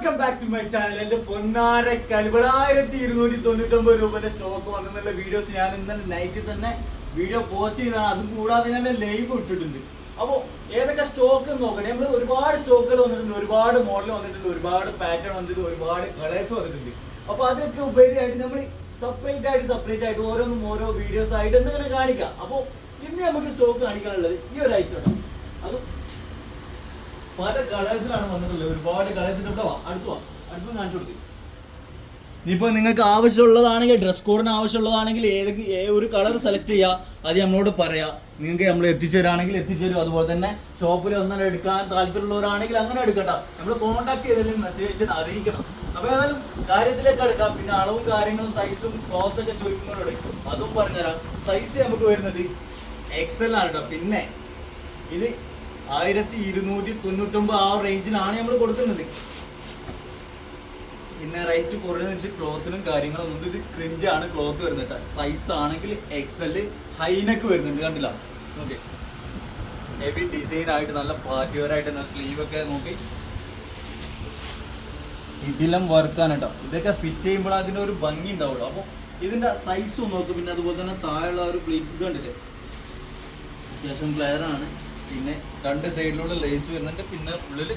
Welcome back to my channel എന്റെ പൊന്നാര കൽവളായിരത്തി ഇരുന്നൂറ്റി തൊണ്ണൂറ്റൊമ്പത് രൂപന്റെ സ്റ്റോക്ക് വന്നെന്നുള്ള വീഡിയോസ് ഞാൻ ഇന്നലെ നൈറ്റിൽ തന്നെ വീഡിയോ പോസ്റ്റ് ചെയ്താണ് അതും കൂടാതെ ഞാൻ ലൈവ് ഇട്ടിട്ടുണ്ട്. അപ്പോൾ ഏതൊക്കെ സ്റ്റോക്ക് നോക്കണേ നമ്മൾ ഒരുപാട് സ്റ്റോക്കുകൾ വന്നിട്ടുണ്ട്. ഒരുപാട് മോഡൽ വന്നിട്ടുണ്ട്. ഒരുപാട് പാറ്റേൺ വന്നിട്ടുണ്ട്. ഒരുപാട് കളേഴ്സ് വന്നിട്ടുണ്ട്. അപ്പോൾ അതൊക്കെ ഉപരിയായിട്ട് നമ്മൾ സെപ്പറേറ്റ് ആയിട്ട് സെപ്പറേറ്റ് ആയിട്ട് ഓരോന്നും ഓരോ വീഡിയോസ് ആയിട്ട് എന്തെങ്കിലും കാണിക്കാം. അപ്പോൾ ഇന്ന് നമുക്ക് സ്റ്റോക്ക് കാണിക്കാനുള്ളത് ഈ ഒരു ഐറ്റം അതും പല കളേഴ്സിലാണ് വന്നിട്ടുള്ളത്. ഒരുപാട് കളേഴ്സിന്റെ ഇവിടെ വാ. അടുത്ത് വാ. അടുത്ത് കാണിച്ചു കൊടുക്കും. ഇനിയിപ്പോൾ നിങ്ങൾക്ക് ആവശ്യമുള്ളതാണെങ്കിൽ ഡ്രസ് കോഡിന് ആവശ്യമുള്ളതാണെങ്കിൽ ഏതെങ്കിലും ഏ- ഒരു കളർ സെലക്ട് ചെയ്യുക അത് നമ്മളോട് പറയാം. നിങ്ങൾക്ക് നമ്മൾ എത്തിച്ചേരാണെങ്കിൽ എത്തിച്ചേരും അതുപോലെ തന്നെ ഷോപ്പിൽ ഒന്നും എടുക്കാൻ താല്പര്യമുള്ളവരാണെങ്കിൽ അങ്ങനെ എടുക്കണ്ട. നമ്മൾ കോൺടാക്ട് ചെയ്തതിലും മെസ്സേജ് അയച്ചിട്ട് അറിയിക്കണം. അപ്പോൾ ഏതായാലും കാര്യത്തിലേക്ക് എടുക്കാം. പിന്നെ അളവും കാര്യങ്ങളും സൈസും ക്ലോത്തൊക്കെ ചോദിക്കുന്നവരോട് അതും പറഞ്ഞുതരാം. സൈസ് നമുക്ക് വരുന്നത് എക്സൽ ആണ് കേട്ടോ പിന്നെ ഇത് ആയിരത്തി ഇരുന്നൂറ്റി തൊണ്ണൂറ്റൊമ്പത് ആ റേഞ്ചിലാണ് നമ്മൾ കൊടുക്കുന്നത്. പിന്നെ റേറ്റ് കുറഞ്ഞു വെച്ചാൽ ക്ലോത്തിനും കാര്യങ്ങളും ഒന്നും ഇത് ക്രിഞ്ച് ആണ് ക്ലോത്ത് വരുന്നത് സൈസ് ആണെങ്കിൽ എക്സൽ ഹൈനക്ക് വരുന്നുണ്ട്. കണ്ടില്ല? ഓക്കെ ഹെവി ഡിസൈൻ ആയിട്ട് നല്ല പാർട്ടി വെയർ ആയിട്ട് നല്ല സ്ലീവ് ഒക്കെ നോക്കി. ഇതിലും വർക്കാണ് കേട്ടോ. ഇതൊക്കെ ഫിറ്റ് ചെയ്യുമ്പോൾ അതിന്റെ ഒരു ഭംഗി ഉണ്ടാവുള്ളൂ. അപ്പോൾ ഇതിന്റെ സൈസും നോക്കും. പിന്നെ അതുപോലെ തന്നെ താഴെയുള്ള ഒരു പ്ലീറ്റ് കണ്ടില്ലേ? അത്യാവശ്യം ആണ്. പിന്നെ രണ്ട് സൈഡിലൂടെ ലേസ് വരുന്നുണ്ട്. പിന്നെ ഉള്ളിൽ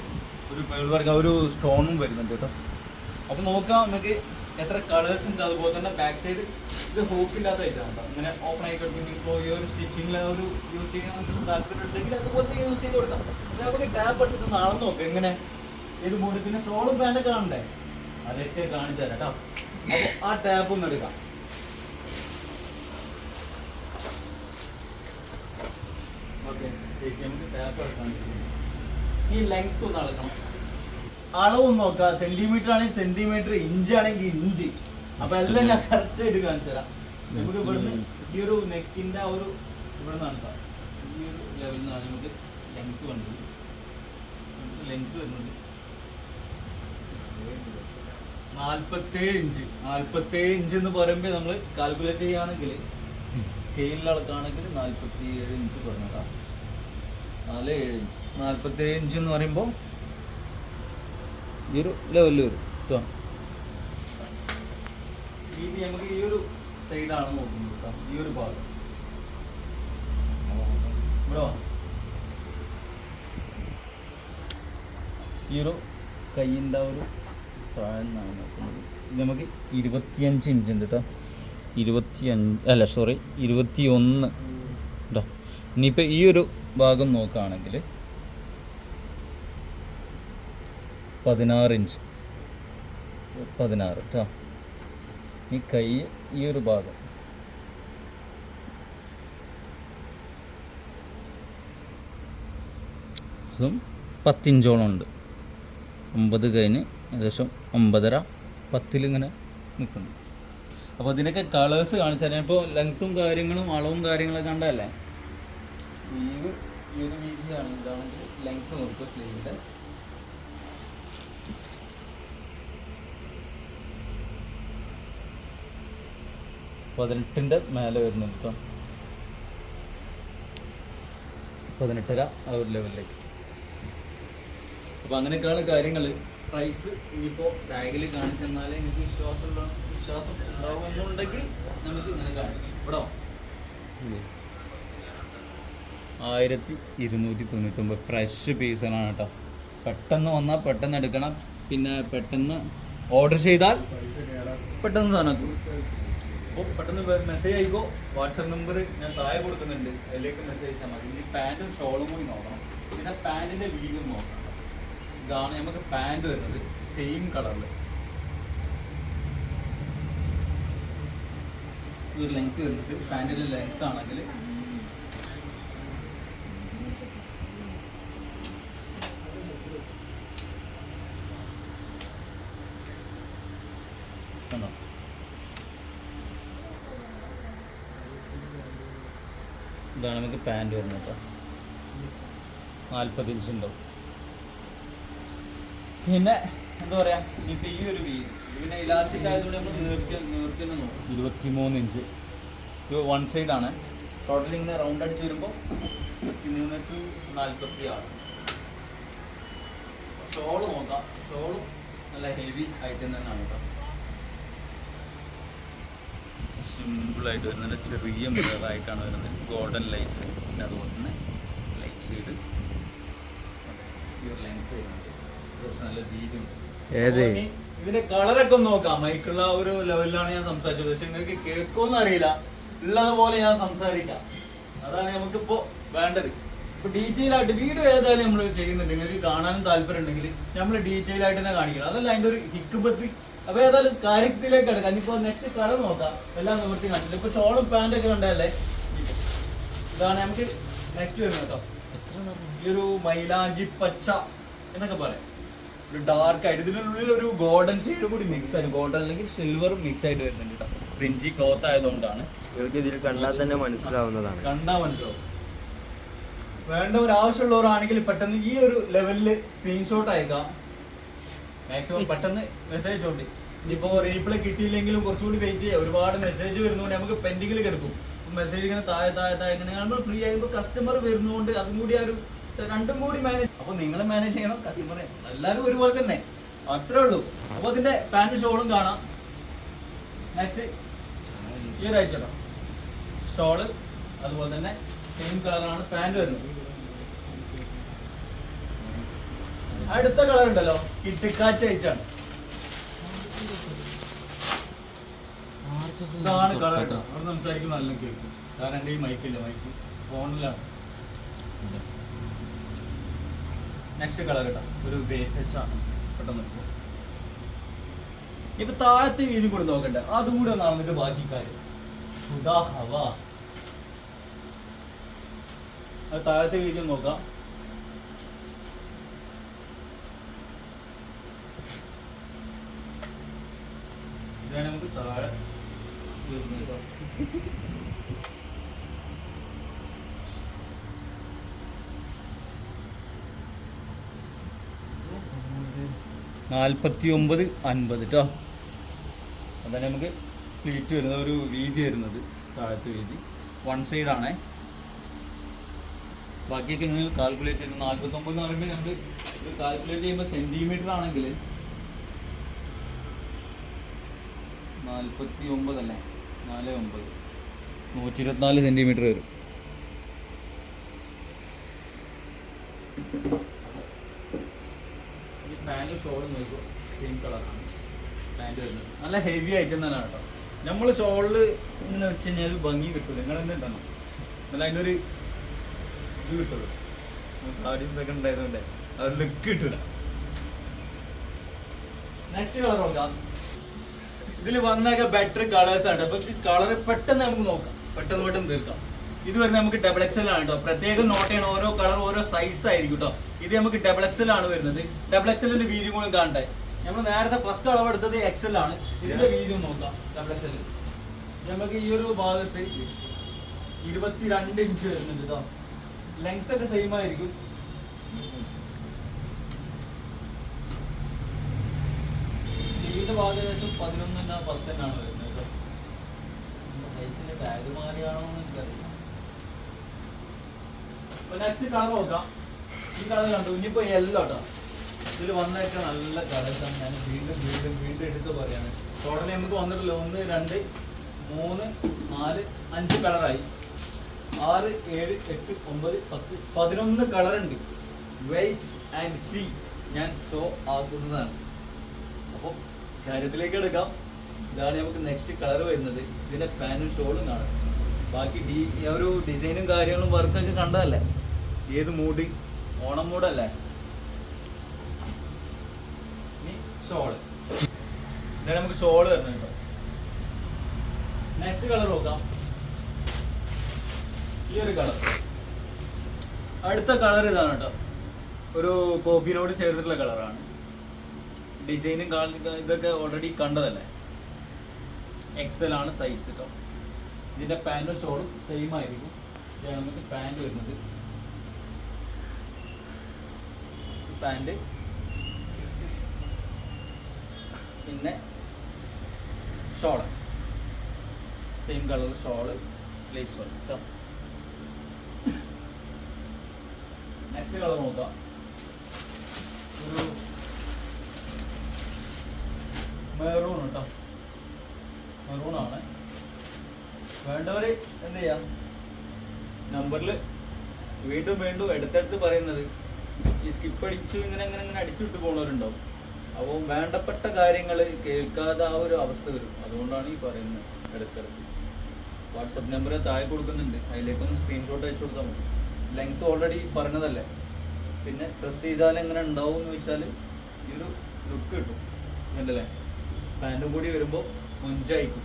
ഒരു പേൾ ഒരു സ്റ്റോണും വരുന്നുണ്ട് കേട്ടോ. അപ്പോൾ നോക്കാം നമുക്ക് എത്ര കളേഴ്സ് ഉണ്ട്. അതുപോലെ തന്നെ ബാക്ക് സൈഡ് ഇത് ഹോപ്പില്ലാത്ത ഐറ്റം കേട്ടോ. അങ്ങനെ ഓപ്പൺ ആയി കിടക്കും ഇപ്പോൾ ഈ ഒരു സ്റ്റിച്ചിങ്ങിൽ ഒരു യൂസ് ചെയ്യാൻ താല്പര്യം ഉണ്ടെങ്കിൽ അതുപോലത്തെ യൂസ് ചെയ്ത് കൊടുക്കാം. പക്ഷേ നമുക്ക് ടാപ്പ് എടുത്തിട്ട് നാളെ നോക്കാം. എങ്ങനെ? ഇത് മൂടി പിന്നെ ഷോളും പാന്റൊക്കെ കാണണ്ടേ? അതൊക്കെ കാണിച്ചു തരാം കേട്ടോ. അപ്പോൾ ആ ടാപ്പ് ഒന്ന് എടുക്കാം ഓക്കെ ചേച്ചി നമുക്ക് ടാപ്പ് എടുക്കാൻ ഈ ലെങ്ത് ഒന്ന് അളക്കണം. അളവ് നോക്കുക സെന്റിമീറ്റർ ആണെങ്കിൽ സെന്റിമീറ്റർ ഇഞ്ച് ആണെങ്കിൽ ഇഞ്ച് അപ്പൊ എല്ലാം ഞാൻ കറക്റ്റ് ആയിട്ട് കാണിച്ചു തരാം. നമുക്ക് ഇവിടുന്ന് ഈ ഒരു നെക്കിന്റെ ആ ഒരു ഇവിടെ നിന്നാണ് ട്ടോ. ഈ ഒരു ലെവലിൽ നിന്നാണ് നമുക്ക് ലെങ്ത് വേണ്ടത് ലെങ്ത് വരുന്നത് നാൽപ്പത്തേഴ് ഇഞ്ച് നാൽപ്പത്തേഴ് ഇഞ്ച് എന്ന് പറയുമ്പോൾ നമ്മൾ കാൽക്കുലേറ്റ് ചെയ്യുകയാണെങ്കിൽ സ്കെയിലിൽ അളക്കാണെങ്കിൽ നാൽപ്പത്തി ഏഴ് ഇഞ്ച് പറഞ്ഞതാ. നാല് ഏഴ് ഇഞ്ച്. നാൽപ്പത്തി ഏഴ് ഇഞ്ച് എന്ന് പറയുമ്പോൾ ഈ ഒരു ലെവലിൽ വരും കേട്ടോ ഇനി നമുക്ക് ഈ ഒരു സൈഡാണ് നോക്കുന്നത് കേട്ടോ ഈ ഒരു ഭാഗം. ഇവിടെ. ഈ ഒരു കൈന്റെ ഒരു താഴ്ന്നാണ് നോക്കുന്നത്. നമുക്ക് ഇരുപത്തിയഞ്ച് ഇഞ്ച് ഉണ്ട് കേട്ടോ ഇരുപത്തിയഞ്ച് അല്ല സോറി ഇരുപത്തി ഒന്ന് കേട്ടോ ഇനിയിപ്പോൾ ഈ ഒരു ഭാഗം നോക്കുകയാണെങ്കിൽ പതിനാറ് ഇഞ്ച് പതിനാറ് കേട്ടോ ഈ കൈ ഈ ഒരു ഭാഗം. അതും പത്തിഞ്ചോളം ഉണ്ട്. ഒമ്പത് കഴിഞ്ഞ് ഏകദേശം ഒമ്പതര പത്തിലിങ്ങനെ നിൽക്കുന്നു. അപ്പോൾ അതിനൊക്കെ കളേഴ്സ് കാണിച്ചാൽ ഇപ്പോൾ ലെങ്ത്തും കാര്യങ്ങളും അളവും കാര്യങ്ങളൊക്കെ കണ്ടല്ലേ സ്ലീവ് ഈ ഒരു വീതിയാണ് ഇതാണെങ്കിൽ ലെങ്ത് നോക്കുക സ്ലീവിന്റെ പതിനെട്ടിന്റെ മേലെ വരുന്നുണ്ട് കേട്ടോ പതിനെട്ടര ആ ഒരു ലെവലിലേക്ക് അപ്പോൾ അങ്ങനെയൊക്കെയാണ് കാര്യങ്ങൾ പ്രൈസ് ഇനിയിപ്പോൾ ടാഗിൽ കാണിച്ചെന്നാലേ എനിക്ക് വിശ്വാസമുള്ള വിശ്വാസം ഉണ്ടാവുമെന്നുണ്ടെങ്കിൽ നമുക്ക് ഇങ്ങനെ കാണിക്കാം. ഇവിടെ. ആയിരത്തി ഇരുന്നൂറ്റി തൊണ്ണൂറ്റൊമ്പത് ഫ്രഷ് പീസാണ് കേട്ടോ. പെട്ടെന്ന് വന്നാൽ പെട്ടെന്ന് എടുക്കണം. പിന്നെ പെട്ടെന്ന് ഓർഡർ ചെയ്താൽ പെട്ടെന്ന് സാധനം അപ്പോൾ പെട്ടെന്ന് മെസ്സേജ് അയക്കോ? വാട്സപ്പ് നമ്പർ ഞാൻ താഴെ കൊടുക്കുന്നുണ്ട്. അതിലേക്ക് മെസ്സേജ് അയച്ചാൽ മതി. ഇനി പാന്റും ഷോളും കൂടി നോക്കണം. പിന്നെ പാന്റിന്റെ വീഡിയോ നോക്കണം. ഇതാണ് നമുക്ക് പാന്റ് വരുന്നത്. സെയിം കളറിൽ ഒരു ലെങ്ത് വരുന്നത്. പാന്റിന്റെ ലെങ്ത് ആണെങ്കിൽ കണ്ടോ ഇതാണ് നമുക്ക് പാന്റ് വരുന്നത് കേട്ടോ നാൽപ്പത് ഇഞ്ച് ഉണ്ടാവും. പിന്നെ എന്താ പറയാ ഇനിയിപ്പോൾ ഈ ഒരു പിന്നെ ഇലാസ്റ്റിക് ആയതുകൊണ്ട് നമ്മൾ നിർത്തി നീർത്തി നോക്കും. ഇരുപത്തിമൂന്ന് ഇഞ്ച് ഇത് വൺ സൈഡ് ആണ്. ടോട്ടൽ ഇങ്ങനെ റൗണ്ട് അടിച്ച് വരുമ്പോൾ ഇരുപത്തിമൂന്ന് ടു നാൽപ്പത്തി ആറ് ഷോൾ നോക്കാം. ഷോളും നല്ല ഹെവി ഐറ്റം തന്നെയാണ് കേട്ടോ സിമ്പിളായിട്ട് വരുന്ന ചെറിയ മിററായിട്ടാണ് വരുന്നത്. ഗോൾഡൻ ലൈസ് പിന്നെ അതുപോലെ തന്നെ ലൈറ്റ് ഷെയ്ഡ് ലെങ്ത് വരുന്നുണ്ട്. നല്ല ഇതിന്റെ കളറൊക്കെ ഒന്ന് നോക്കാം. മൈക്കുള്ള ഒരു ലെവലിലാണ് ഞാൻ സംസാരിച്ചത്. പക്ഷെ നിങ്ങൾക്ക് കേൾക്കുമെന്ന് അറിയില്ല. ഉള്ളതുപോലെ ഞാൻ സംസാരിക്കാം. അതാണ് നമുക്കിപ്പോ വേണ്ടത്. ഇപ്പൊ ഡീറ്റെയിൽ ആയിട്ട് വീഡിയോ ഏതായാലും നമ്മൾ ചെയ്യുന്നുണ്ട്. നിങ്ങൾക്ക് കാണാനും താല്പര്യം ഉണ്ടെങ്കിൽ നമ്മൾ ഡീറ്റെയിൽ ആയിട്ട് തന്നെ കാണിക്കണം. അതല്ല അതിന്റെ ഒരു ഹിക്കുബത്ത് അപ്പൊ ഏതായാലും കാര്യത്തിലേക്ക് എടുക്കാം ഇനിയിപ്പോ നെക്സ്റ്റ് കളർ നോക്കാം. എല്ലാം നിവർത്തി കണ്ടില്ല ഇപ്പൊ ഷോളും പാന്റ് ഒക്കെ ഉണ്ടല്ലേ ഇതാണ് നമുക്ക് നെക്സ്റ്റ് വരുന്നത് കേട്ടോ. ഈ ഒരു മൈലാഞ്ചി പച്ച എന്നൊക്കെ പറയാം. ഒരു ഡാർക്ക് ആയിട്ട്. ഇതിനുള്ളിൽ ഒരു ഗോൾഡൻ ഷെയ്ഡ് കൂടി മിക്സ് ആയിട്ട് ഗോൾഡൻ അല്ലെങ്കിൽ സിൽവറും മിക്സ് ആയിട്ട് വരുന്നുണ്ട് കേട്ടോ. പ്രിഞ്ചി ക്ലോത്ത് ആയതുകൊണ്ടാണ്. ഇവർക്ക് ഇതിൽ കണ്ടാൽ തന്നെ മനസ്സിലാവുന്നതാണ്. കണ്ടാ മനസ്സിലാവും. വേണ്ട ഒരു ആവശ്യമുള്ളവരാണെങ്കിൽ പെട്ടെന്ന് ഈ ഒരു ലെവലിൽ സ്ക്രീൻഷോട്ട് അയക്കാം. മാക്സിമം പെട്ടെന്ന് മെസ്സേജ് ഉണ്ട്. ഇനിയിപ്പോ റീപ്ലൈ കിട്ടിയില്ലെങ്കിലും കുറച്ചുകൂടി വെയിറ്റ് ചെയ്യാം. ഒരുപാട് മെസ്സേജ് വരുന്നതുകൊണ്ട് നമുക്ക് പെൻഡിങ്ങിൽ കിടക്കും. മെസ്സേജ് ഇങ്ങനെ താഴെ താഴെ താഴെ ഇങ്ങനെ നമ്മൾ ഫ്രീ ആയപ്പോൾ കസ്റ്റമർ വരുന്നതുകൊണ്ട് അതും കൂടി ആ ഒരു രണ്ടും കൂടി മാനേജ് അപ്പൊ നിങ്ങൾ മാനേജ് ചെയ്യണം കസ്റ്റമറെ എല്ലാവരും ഒരുപോലെ തന്നെ. അത്രേ ഉള്ളൂ. അപ്പൊ അതിന്റെ പാന്റ് ഷോളും കാണാം. നെക്സ്റ്റ് ക്ലിയർ ആയിട്ടോ ഷോൾ അതുപോലെ തന്നെ സെയിം കളറാണ് പാന്റ് വരുന്നത്. അടുത്ത കളർ ഉണ്ടല്ലോ. കിട്ടിക്കാച്ച ഐറ്റാണ് ഇതാണ് കളർ കേട്ടോ അവിടെ സംസാരിക്കും നല്ല കേൾക്കും കാരണം എന്റെ ഈ മൈക്കില്ല മൈക്ക് ഫോണിലാണ് നെക്സ്റ്റ് കളർ കേട്ടോ. ഒരു ഗ്രേ ടച്ച് ആണ് പെട്ടെന്ന് ഇപ്പൊ താഴത്തെ വീതി കൂടെ നോക്കണ്ട. അതും കൂടെ നടന്നിട്ട് ബാക്കി കാര്യം. ഹവ. താഴത്തെ വീതി നോക്കാം ഇതാണ് നമുക്ക് താഴെ വരുന്നത് കേട്ടോ. നാൽപ്പത്തി ഒമ്പത് അൻപത് കേട്ടോ അതാണ് നമുക്ക് പ്ലീറ്റ് വരുന്ന ഒരു വീതി വരുന്നത് താഴത്തെ വീതി. വൺ സൈഡാണേ ബാക്കിയൊക്കെ നിങ്ങൾ കാൽക്കുലേറ്റ് ചെയ്യുന്നത് നാൽപ്പത്തൊമ്പത് എന്ന് പറയുമ്പോൾ നമ്മൾ കാൽക്കുലേറ്റ് ചെയ്യുമ്പോൾ സെന്റിമീറ്റർ ആണെങ്കിൽ നാൽപ്പത്തി ഒമ്പത് അല്ലേ നാല് ഒമ്പത്. നൂറ്റി ഇരുപത്തിനാല് സെന്റിമീറ്റർ വരും. ഈ പാന്റ് ഷോൾ നോക്കൂ സെയിം കളറാണ് പാന്റ് വരുന്നത്. നല്ല ഹെവി ഐറ്റം തന്നെ കേട്ടോ. നമ്മൾ ഷോളിൽ ഇങ്ങനെ വെച്ച് കഴിഞ്ഞാൽ ഒരു ഭംഗി കിട്ടില്ല നിങ്ങൾ എന്തുണ്ടോ നല്ല അതിന്റെ ഒരു ഇത് കിട്ടുള്ളൂ ആദ്യം ഇതൊക്കെ ഉണ്ടായതുകൊണ്ട്. ആ ലുക്ക് കിട്ടൂല. നെക്സ്റ്റ് കളർ നോക്കാം. ഇതിൽ വന്നൊക്കെ ബെറ്റർ കളേഴ്സ് ആണ് അപ്പൊ കളർ പെട്ടെന്ന് നമുക്ക് നോക്കാം. പെട്ടെന്ന് പെട്ടെന്ന് തീർക്കാം. ഇത് വരുന്നത് നമുക്ക് ഡബിൾ എക്സൽ ആണ് കേട്ടോ പ്രത്യേകം നോട്ട് ചെയ്യണം. ഓരോ കളർ ഓരോ സൈസ് ആയിരിക്കും കേട്ടോ ഇത് നമുക്ക് ഡബിൾ എക്സൽ ആണ് വരുന്നത്. ഡബിൾ എക്സലിന്റെ വീതി കൂടെ കാണട്ടെ. നമ്മൾ നേരത്തെ ഫസ്റ്റ് അളവ് എടുത്തത് എക്സൽ ആണ്. ഇതിന്റെ വീതി നോക്കാം. ഡബിൾ എക്സൽ നമുക്ക് ഈ ഒരു ഭാഗത്ത് ഇരുപത്തിരണ്ട് ഇഞ്ച് വരുന്നുണ്ട് കേട്ടോ ലെങ്ത് ഒക്കെ സെയിം ആയിരിക്കും. സ്ലീവിന്റെ ഭാഗം ഏകദേശം പതിനൊന്നല്ല പത്തെണ്ണാണ് വരുന്നത് കേട്ടോ. സൈസിന്റെ ടാഗ് മാറിയാണോ എന്ന് എനിക്കറിയില്ല. അപ്പൊ നെക്സ്റ്റ് കളർ നോക്കാം. ഈ കളർ കണ്ടു? ഇനിയിപ്പോ യെല്ലോ കേട്ടോ ഇതിൽ വന്നൊക്കെ നല്ല കളേഴ്സാണ് ഞാൻ വീണ്ടും വീണ്ടും വീണ്ടും എടുത്ത് പറയാണ്. ടോട്ടലി നമുക്ക് വന്നിട്ടില്ല. ഒന്ന് രണ്ട് മൂന്ന് നാല് അഞ്ച് കളറായി ആറ് ഏഴ് എട്ട് ഒമ്പത് പത്ത് പതിനൊന്ന് കളറുണ്ട് വെയിറ്റ് ആൻഡ് സി ഞാൻ ഷോ ആക്കുന്നതാണ്. അപ്പോൾ കാര്യത്തിലേക്ക് എടുക്കാം. ഇതാണ് നമുക്ക് നെക്സ്റ്റ് കളർ വരുന്നത്. ഇതിന്റെ പാനും ഷോളും കാണാം. ബാക്കി ഡി ഒരു ഡിസൈനും കാര്യങ്ങളും വർക്കൊക്കെ കണ്ടതല്ലേ? ഏത് മൂഡ് ഓണം മൂടല്ലേ ഷോൾ ഇതാണ് നമുക്ക് ഷോൾ വരുന്നുണ്ടോ നെക്സ്റ്റ് കളർ നോക്കാം. ഈ ഒരു കളർ അടുത്ത കളർ ഇതാണ് കേട്ടോ ഒരു കോഫിനോട് ചേർന്നിട്ടുള്ള കളറാണ് ഡിസൈനും ഇതൊക്കെ ഓൾറെഡി കണ്ടതല്ലേ? എക്സൽ ആണ് സൈസ് കേട്ടോ ഇതിന്റെ പാന്റും ഷോളും സെയിം ആയിരിക്കും. ഇതാണ് പാന്റ് വരുന്നത്. പാന്റ് പിന്നെ shawl same colour shawl lace work കേട്ടോ നെക്സ്റ്റ് കളർ നോക്കാം. ഒരു മെറൂൺ കേട്ടോ ആണ്. വേണ്ടവർ എന്ത് ചെയ്യാം? നമ്പറിൽ വീണ്ടും വീണ്ടും എടുത്തെടുത്ത് പറയുന്നത്. ഈ സ്കിപ്പ് അടിച്ചു ഇങ്ങനെ അങ്ങനെ ഇങ്ങനെ അടിച്ചുവിട്ട് പോകുന്നവരുണ്ടാവും. അപ്പോൾ വേണ്ടപ്പെട്ട കാര്യങ്ങൾ കേൾക്കാതെ ആ ഒരു അവസ്ഥ വരും. അതുകൊണ്ടാണ് ഈ പറയുന്നത് ഇടയ്ക്കിടയ്ക്ക് വാട്സപ്പ് നമ്പർ താഴെ കൊടുക്കുന്നുണ്ട്. അതിലേക്കൊന്ന് സ്ക്രീൻഷോട്ട് അയച്ചു കൊടുത്താൽ മതി. ലെങ്ത് ഓൾറെഡി പറഞ്ഞതല്ലേ? പിന്നെ പ്രസ് ചെയ്താൽ എങ്ങനെ ഉണ്ടാവും എന്ന് വെച്ചാൽ ഈ ഒരു ലുക്ക് കിട്ടും. കണ്ടല്ലേ പാന്റും കൂടി വരുമ്പോൾ മുഞ്ചായിക്കും.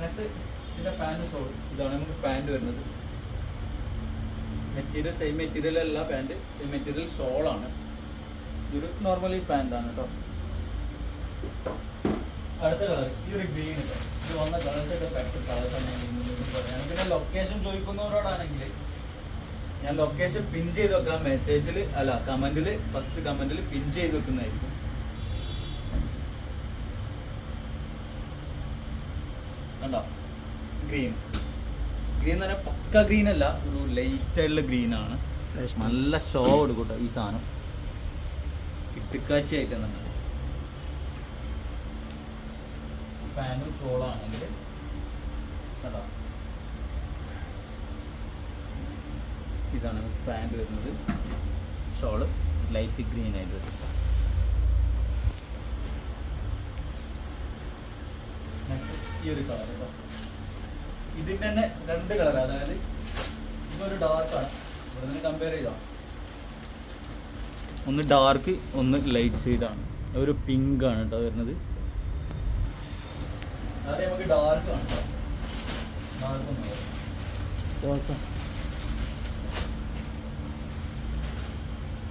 നെക്സ്റ്റ് ഇതിന്റെ പാന്റ് സോൾ ഇതാണ് നമുക്ക് പാന്റ് വരുന്നത്. മെറ്റീരിയൽ സെയിം മെറ്റീരിയൽ അല്ല പാന്റ് സെയിം മെറ്റീരിയൽ സോളാണ് ഇതൊരു നോർമലി പാന്റാണ് കേട്ടോ അടുത്ത കളർ ഈ ഒരു ഗ്രീൻ ഇത് വന്ന കളേഴ്സൊക്കെ പെട്ടെന്ന് കളർ തന്നെയാണ് പറയാം. പിന്നെ ലൊക്കേഷൻ ചോദിക്കുന്നവരോടാണെങ്കിൽ ഞാൻ ലൊക്കേഷൻ പിൻ ചെയ്ത് വെക്കാം. മെസ്സേജിൽ അല്ല കമന്റിൽ ഫസ്റ്റ് കമന്റിൽ പിൻ ചെയ്ത് വെക്കുന്നതായിരിക്കും കണ്ടോ ഗ്രീൻ ഗ്രീൻ എന്ന് പറഞ്ഞാൽ പക്ക ഗ്രീൻ അല്ല ഒരു ലൈറ്റ് ആയിട്ടുള്ള ഗ്രീൻ ആണ്. നല്ല ഷോ എടുക്കട്ടെ ഈ സാധനം. കിട്ടിക്കാച്ചി ആയിട്ട് തന്നെ. പാന്റും ഷോളാണെങ്കിൽ കണ്ടോ? ഇതാണ് പാന്റ് വരുന്നത്. ഷോൾ ലൈറ്റ് ഗ്രീൻ ആയിട്ട് വരും നെക്സ്റ്റ് ഈ ഒരു കളർ കേട്ടോ ഇതിന്റെ തന്നെ രണ്ട് കളർ അതായത് ഇതൊരു ഡാർക്കാണ് ഇവിടെ നിന്ന് കമ്പയർ ചെയ്താൽ ഒന്ന് ഡാർക്ക് ഒന്ന് ലൈറ്റ് ഷെയ്ഡാണ് ഒരു പിങ്ക് ആണ് കേട്ടോ വരുന്നത്. അതെ നമുക്ക് ഡാർക്ക് ആണ് ഡാർക്ക് ഒന്ന്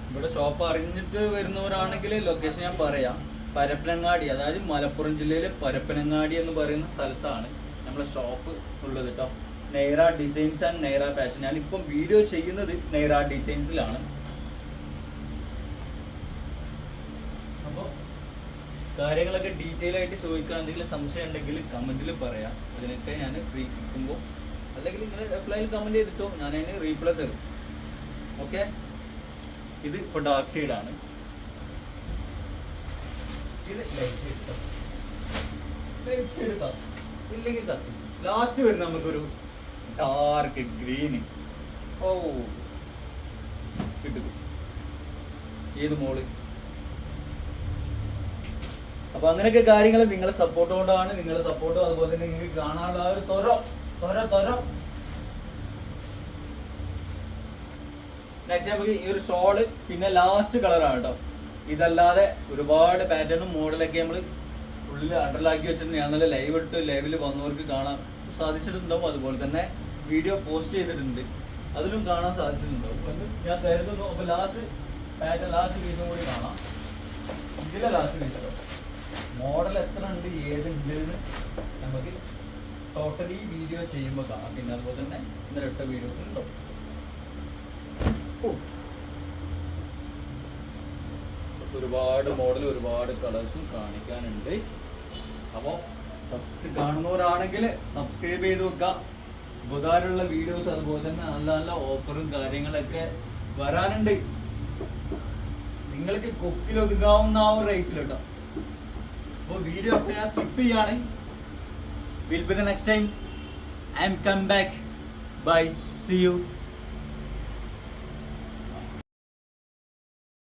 ഇവിടെ ഷോപ്പ് അറിഞ്ഞിട്ട് വരുന്നവരാണെങ്കിൽ ലൊക്കേഷൻ ഞാൻ പറയാം. പരപ്പനങ്ങാടി അതായത് മലപ്പുറം ജില്ലയിലെ പരപ്പനങ്ങാടി എന്ന് പറയുന്ന സ്ഥലത്താണ് നമ്മളെ ഷോപ്പ് ഉള്ളത് കേട്ടോ Neyra designs and Neyra fashion ഞാനിപ്പം വീഡിയോ ചെയ്യുന്നത് നെയ്റ ഡിസൈൻസിലാണ് അപ്പോൾ കാര്യങ്ങളൊക്കെ ഡീറ്റെയിൽ ആയിട്ട് ചോദിക്കാൻ എന്തെങ്കിലും സംശയം ഉണ്ടെങ്കിൽ കമന്റിൽ പറയാം. അതിനൊക്കെ ഞാൻ ഫ്രീ കിട്ടുമ്പോൾ അല്ലെങ്കിൽ നിങ്ങൾ റിപ്ലൈയിൽ കമന്റ് ചെയ്തിട്ടോ. ഞാൻ അതിന് റീപ്ലൈ തരും. ഓക്കെ ഇത് ഇപ്പോൾ ഡാർക്ക് ഷെയ്ഡാണ് ഇത് ലൈറ്റ് ഷെയ്ഡ് ലൈറ്റ് ഷെയ്ഡ് ഇല്ലെങ്കിൽ കത്തും ലാസ്റ്റ് വരുന്ന നമുക്കൊരു ഡാർക്ക് ഗ്രീന് ഓ കിട്ടും. ഏത് മോൾ? അപ്പൊ അങ്ങനെയൊക്കെ കാര്യങ്ങൾ നിങ്ങളെ സപ്പോർട്ട് കൊണ്ടാണ് നിങ്ങളെ സപ്പോർട്ടും അതുപോലെ തന്നെ നിങ്ങൾക്ക് കാണാനുള്ള ആ ഒരു തൊര തൊര തൊര നെക്സ്റ്റ് നമുക്ക് ഈ ഒരു ഷോൾ പിന്നെ ലാസ്റ്റ് കളറാണ് കേട്ടോ. ഇതല്ലാതെ ഒരുപാട് പാറ്റേണും മോഡലൊക്കെ നമ്മൾ ഉള്ളിൽ അണ്ടർലാക്കി വെച്ചിട്ട് ഞാൻ നല്ല ലൈവ് ഇട്ട് ലൈവിൽ വന്നവർക്ക് കാണാൻ സാധിച്ചിട്ടുണ്ടാവും. അതുപോലെ തന്നെ വീഡിയോ പോസ്റ്റ് ചെയ്തിട്ടുണ്ട്. അതിലും കാണാൻ സാധിച്ചിട്ടുണ്ടാവും. ഞാൻ കരുതുന്നു. അപ്പോൾ ലാസ്റ്റ് ലാസ്റ്റ് പീസും കൂടി കാണാം. ഇതിലെ ലാസ്റ്റ് പീസ് മോഡൽ എത്ര ഉണ്ട് ഏതുണ്ട് എന്ന് നമുക്ക് ടോട്ടലി വീഡിയോ ചെയ്യുമ്പോൾ കാണാം. പിന്നെ അതുപോലെ തന്നെ ഇന്നലെ ഇട്ട വീഡിയോസ് ഉണ്ടാവും. ഉഫ്. ഒരുപാട് മോഡൽ ഒരുപാട് കളേഴ്സും കാണിക്കാനുണ്ട്. അപ്പോൾ ഫസ്റ്റ് കാണുന്നവരാണെങ്കിൽ സബ്സ്ക്രൈബ് ചെയ്ത് വെക്കുക ഉപകാരമുള്ള വീഡിയോസ് അതുപോലെ തന്നെ നല്ല നല്ല ഓഫറും കാര്യങ്ങളൊക്കെ വരാനുണ്ട്. നിങ്ങൾക്ക് കൊക്കിൽ ഒതുങ്ങാവുന്ന ആ ഒരു റേറ്റിൽ കേട്ടോ അപ്പോൾ വീഡിയോ ഒക്കെ ഞാൻ സ്കിപ്പ് ചെയ്യാണ്. Will be the next time I'm come back bye see you